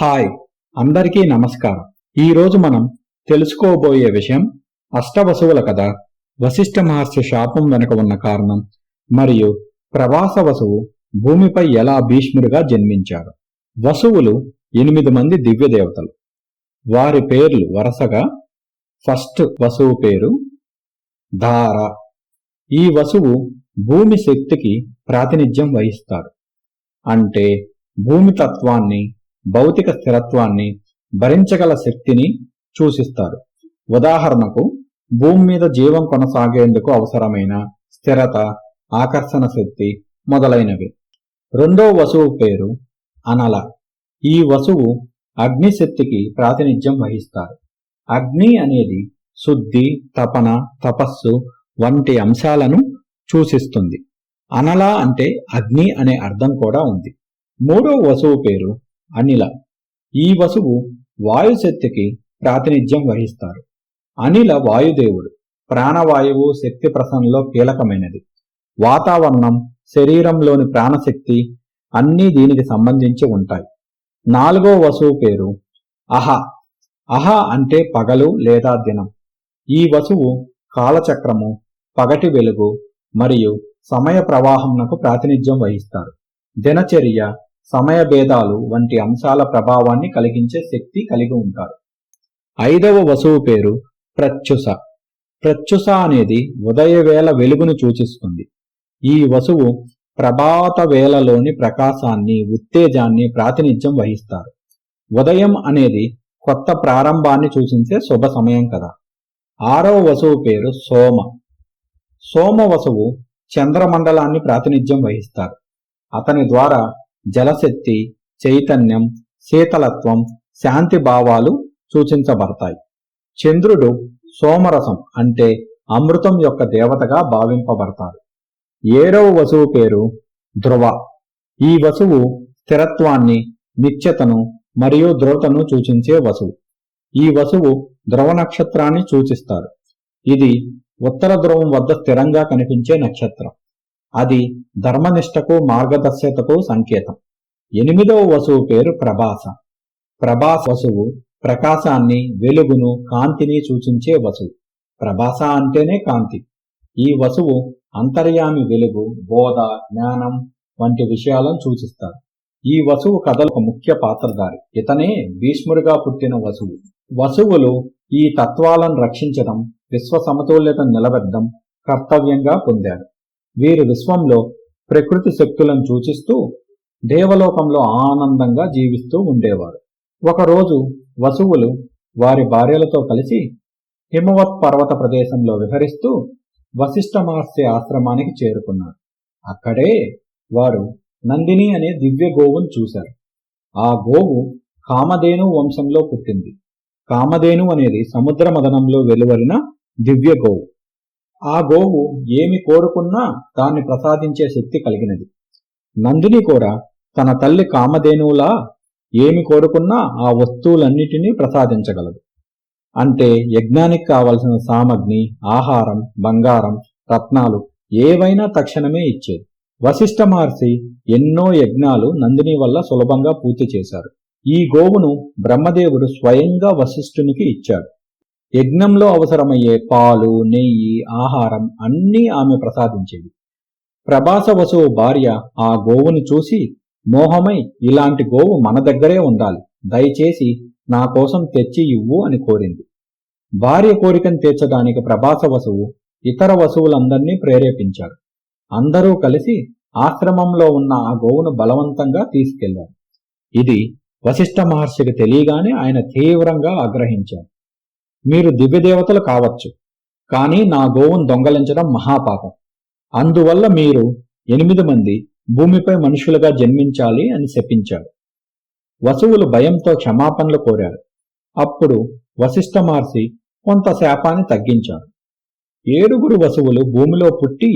Hi అందరికీ నమస్కారం. ఈరోజు మనం తెలుసుకోబోయే విషయం అష్టవసువుల కథ. వశిష్ఠ మహర్షి శాపం వెనుక ఉన్న కారణం మరియు ప్రవాస వసువు భూమిపై ఎలా భీష్ముడిగా జన్మించారు. వసువులు ఎనిమిది మంది దివ్య దేవతలు. వారి పేర్లు వరుసగా ఫస్ట్ వసువు పేరు ధార. ఈ వసువు భూమి శక్తికి ప్రాతినిధ్యం వహిస్తారు. అంటే భూమి తత్వాన్ని భౌతిక స్థిరత్వాన్ని భరించగల శక్తిని సూచిస్తారు ఉదాహరణకు భూమి మీద జీవం కొనసాగేందుకు అవసరమైన స్థిరత ఆకర్షణ శక్తి మొదలైనవి. రెండో వసువు పేరు అనల. ఈ వసువు అగ్ని శక్తికి ప్రాతినిధ్యం వహిస్తారు. అగ్ని అనేది శుద్ధి తపన తపస్సు వంటి అంశాలను సూచిస్తుంది. అనల అంటే అగ్ని అనే అర్థం కూడా ఉంది. మూడో వసువు పేరు అనిల. ఈ వసువు వాయుశక్తికి ప్రాతినిధ్యం వహిస్తారు. అనిల వాయుదేవుడు. ప్రాణవాయువు శక్తి ప్రసరణలో కీలకమైనది. వాతావరణం శరీరంలోని ప్రాణశక్తి అన్నీ దీనికి సంబంధించి ఉంటాయి. నాలుగో వసువు పేరు అహ. అహ అంటే పగలు లేదా దినం. ఈ వసువు కాలచక్రము పగటి వెలుగు మరియు సమయ ప్రవాహంనకు ప్రాతినిధ్యం వహిస్తారు. దినచర్య సమయ భేదాలు వంటి అంశాల ప్రభావాన్ని కలిగించే శక్తి కలిగి ఉంటారు. ఐదవ వసువు పేరు ప్రత్యుష ప్రత్యుష అనేది ఉదయవేళ వెలుగును సూచిస్తుంది. ఈ వసువు ప్రభాత వేళలోని ప్రకాశాన్ని ఉత్తేజాన్ని ప్రాతినిధ్యం వహిస్తారు. ఉదయం అనేది కొత్త ప్రారంభాన్ని సూచించే శుభ సమయం కదా. ఆరవ వసువు పేరు సోమ. సోమ వసువు చంద్రమండలాన్ని ప్రాతినిధ్యం వహిస్తారు. అతని ద్వారా జలశక్తి చైతన్యం శీతలత్వం శాంతి భావాలు సూచించబడతాయి. చంద్రుడు సోమరసం అంటే అమృతం యొక్క దేవతగా భావింపబడతాడు. ఏడవ వసువు పేరు ధ్రువ. ఈ వసువు స్థిరత్వాన్ని నిత్యతను మరియు ధ్రువతను సూచించే వసువు. ఈ వసువు ధ్రువ నక్షత్రాన్ని సూచిస్తారు ఇది ఉత్తర ధ్రువం వద్ద స్థిరంగా కనిపించే నక్షత్రం. అది ధర్మనిష్టకు మార్గదర్శకకు సంకేతం. ఎనిమిదవ వసువు పేరు ప్రభాస. ప్రభాస వసువు ప్రకాశాన్ని వెలుగును కాంతిని సూచించే వసువు. ప్రభాస అంటేనే కాంతి. ఈ వసువు అంతర్యామి వెలుగు బోధ జ్ఞానం వంటి విషయాలను సూచిస్తారు ఈ వసువు కథలకు ముఖ్య పాత్రధారి. ఇతనే భీష్ముడిగా పుట్టిన వసువు. వసువులు ఈ తత్వాలను రక్షించడం విశ్వ సమతుల్యతను నిలబెట్టడం కర్తవ్యంగా పొందారు వీరు విశ్వంలో ప్రకృతి శక్తులను సూచిస్తూ దేవలోకంలో ఆనందంగా జీవిస్తూ ఉండేవారు. ఒకరోజు వసువులు వారి భార్యలతో కలిసి హిమవత్ పర్వత ప్రదేశంలో విహరిస్తూ వశిష్ఠ మహర్షి ఆశ్రమానికి చేరుకున్నారు. అక్కడే వారు నందిని అనే దివ్య గోవును చూశారు. ఆ గోవు కామధేను వంశంలో పుట్టింది. కామధేను అనేది సముద్ర మదనంలో వెలువరిన దివ్య గోవు. ఆ గోవు ఏమి కోరుకున్నా దాన్ని ప్రసాదించే శక్తి కలిగినది. నందిని కూడా తన తల్లి కామధేనువులా ఏమి కోరుకున్నా ఆ వస్తువులన్నిటినీ ప్రసాదించగలదు. అంటే యజ్ఞానికి కావలసిన సామగ్ని ఆహారం బంగారం రత్నాలు ఏవైనా తక్షణమే ఇచ్చేది. వశిష్ఠ మహర్షి ఎన్నో యజ్ఞాలు నందిని వల్ల సులభంగా పూర్తి చేశారు. ఈ గోవును బ్రహ్మదేవుడు స్వయంగా వశిష్ఠునికి ఇచ్చాడు. యజ్ఞంలో అవసరమయ్యే పాలు నెయ్యి ఆహారం అన్నీ ఆమె ప్రసాదించేది ప్రభాస వసువు భార్య ఆ గోవును చూసి మోహమై ఇలాంటి గోవు మన దగ్గరే ఉండాలి. దయచేసి నా కోసం తెచ్చి ఇవ్వు అని కోరింది. భార్య కోరికను తీర్చడానికి ప్రభాస వసువు ఇతర వసువులందరినీ ప్రేరేపించారు. అందరూ కలిసి ఆశ్రమంలో ఉన్న ఆ గోవును బలవంతంగా తీసుకెళ్ళారు. ఇది వశిష్ఠ మహర్షికి తెలియగానే ఆయన తీవ్రంగా ఆగ్రహించారు. మీరు దివ్యదేవతలు కావచ్చు కానీ నా గోవును దొంగలించడం మహాపాపం. అందువల్ల మీరు ఎనిమిది మంది భూమిపై మనుషులుగా జన్మించాలి అని శపించాడు వసువులు భయంతో క్షమాపణలు కోరారు. అప్పుడు వశిష్ఠ మహర్షి కొంత శాపాన్ని తగ్గించారు. ఏడుగురు వసువులు భూమిలో పుట్టి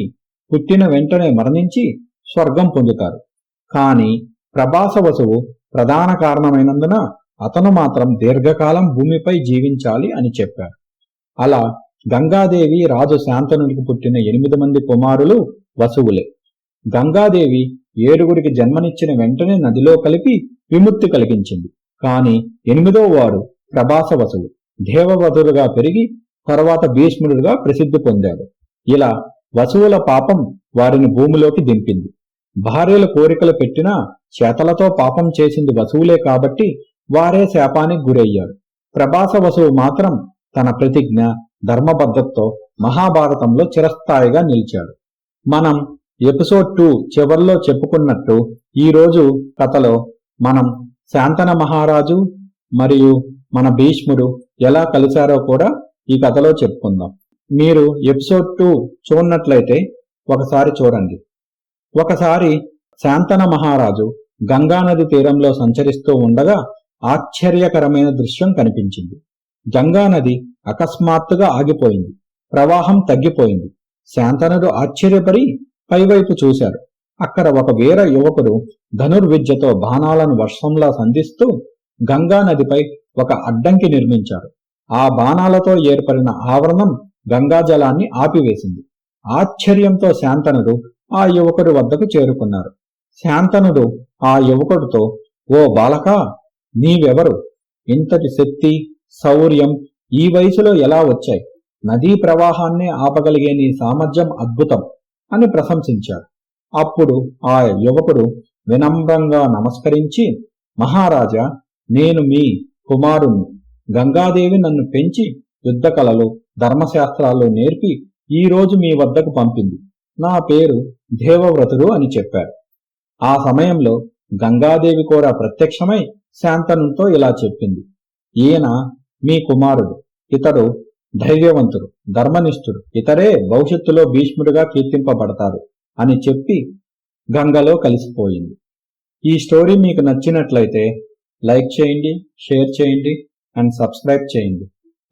పుట్టిన వెంటనే మరణించి స్వర్గం పొందుతారు. కానీ ప్రభాస వసువు ప్రధాన కారణమైనందున అతను మాత్రం దీర్ఘకాలం భూమిపై జీవించాలి అని చెప్పారు అలా గంగాదేవి రాజు శాంతనుడికి పుట్టిన ఎనిమిది మంది కుమారులు వసువులే. గంగాదేవి ఏడుగురికి జన్మనిచ్చిన వెంటనే నదిలో కలిపి విముక్తి కలిగించింది. కాని ఎనిమిదో వాడు ప్రభాస వసువు. దేవవధుడుగా పెరిగి తర్వాత భీష్ముడుగా ప్రసిద్ధి పొందాడు. ఇలా వసువుల పాపం వారిని భూమిలోకి దింపింది. భార్యల కోరికలు పెట్టినా చేతలతో పాపం చేసింది వసువులే కాబట్టి వారే శాపానికి గురయ్యారు. ప్రభాస వసువు మాత్రం తన ప్రతిజ్ఞ ధర్మబద్ధతతో మహాభారతంలో చిరస్థాయిగా నిలిచాడు. మనం ఎపిసోడ్ టూ చివర్లో చెప్పుకున్నట్టు ఈరోజు కథలో మనం శాంతన మహారాజు మరియు మన భీష్ముడు ఎలా కలిశారో కూడా ఈ కథలో చెప్పుకుందాం. మీరు ఎపిసోడ్ టూ చూడనట్లయితే ఒకసారి చూడండి. ఒకసారి శాంతన మహారాజు గంగానది తీరంలో సంచరిస్తూ ఉండగా ఆశ్చర్యకరమైన దృశ్యం కనిపించింది. గంగానది అకస్మాత్తుగా ఆగిపోయింది. ప్రవాహం తగ్గిపోయింది. శాంతనుడు ఆశ్చర్యపడి పైవైపు చూశారు అక్కడ ఒక వీర యువకుడు ధనుర్విద్యతో బాణాలను వర్షంలా సంధిస్తూ గంగా నదిపై ఒక అడ్డంకి నిర్మించాడు. ఆ బాణాలతో ఏర్పడిన ఆవరణం గంగాజలాన్ని ఆపివేసింది. ఆశ్చర్యంతో శాంతనుడు ఆ యువకుడి వద్దకు చేరుకున్నారు శాంతనుడు ఆ యువకుడితో ఓ బాలక నీవెవరు? ఇంతటి శక్తి శౌర్యం ఈ వయసులో ఎలా వచ్చాయి? నదీ ప్రవాహాన్ని ఆపగలిగే నీ సామర్థ్యం అద్భుతం అని ప్రశంసించాడు. అప్పుడు ఆ యువకుడు వినమ్రంగా నమస్కరించి మహారాజా నేను మీ కుమారుణ్ణి. గంగాదేవి నన్ను పెంచి యుద్ధ కళలు ధర్మశాస్త్రాలు నేర్పి ఈ రోజు మీ వద్దకు పంపింది. నా పేరు దేవవ్రతుడు అని చెప్పాడు. ఆ సమయంలో గంగాదేవి కూడా ప్రత్యక్షమై శాంతనుతో ఇలా చెప్పింది. ఈయన మీ కుమారుడు ఇతడు ధైర్యవంతుడు ధర్మనిష్ఠుడు ఇతరే భవిష్యత్తులో భీష్ముడిగా కీర్తింపబడతారు అని చెప్పి గంగలో కలిసిపోయింది. ఈ స్టోరీ మీకు నచ్చినట్లయితే లైక్ చేయండి షేర్ చేయండి అండ్ సబ్స్క్రైబ్ చేయండి.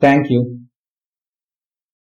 Thank you.